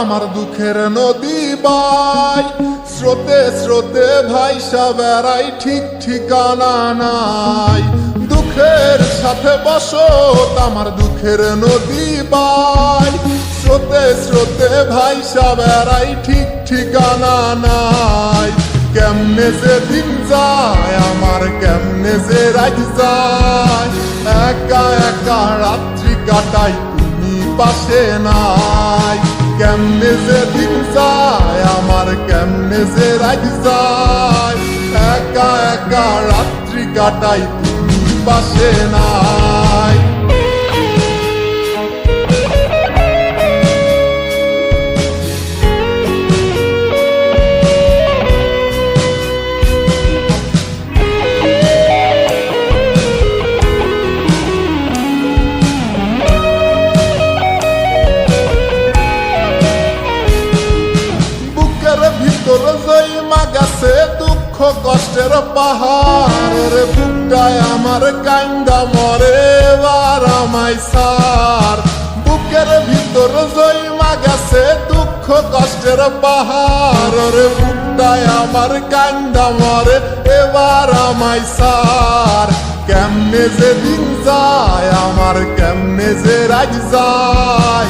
আমার দুঃখের নদী বাই। স্রোতে স্রোতে ভাই বেড়াই ঠিক ঠিকানা নাই। দুঃখের সাথে বসত আমার দুঃখের নদী বাই। স্রোতে স্রোতে ভাই বেড়াই ঠিক ঠিকানা নাই। কেমনে যে দিন যায়, আমার কেমনে যে রাত যায়। একা একা রাত্রি কাটাই তুমি পাশে নাই। কেমনে যে দিন যায়, আমার কেমনে যে রাত যায়। একা একা রাত্রি কাটাই, তুমি পাশে কষ্টের পাহাড় রে বুকটায় আমার কান্দা মরে, এবার আমায় সার। বুকের ভিতর জয়মা গেছে দুঃখ, কষ্টের পাহাড় রে বুকটায় আমার কান্দা মরে, এবার আমায় সার। কেমনে যে দিন যায়, আমার কেমনে যে রাজ যায়।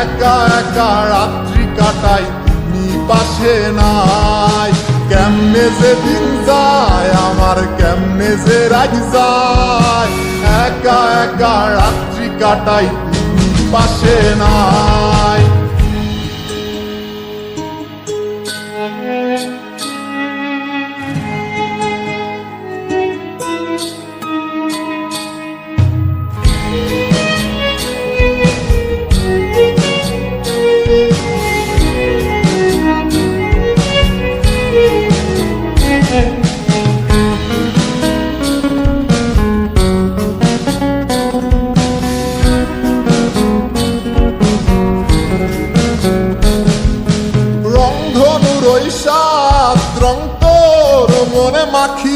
একা একা রাত্রি কাটাই তুমি পাশে নাই। কেমনে দিন যায় আমার কেমনে যে রাজ যায়। একা একা রাত্রি কাটাই পাশে নাই।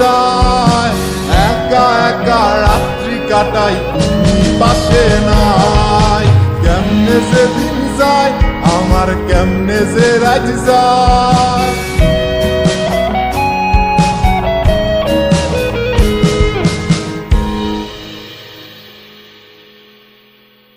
যায়। একা একা রাত্রি কাটাই পাশে নাই। কেমনে যে দিন যায়, আমার কেমনে যে রাজ যায়।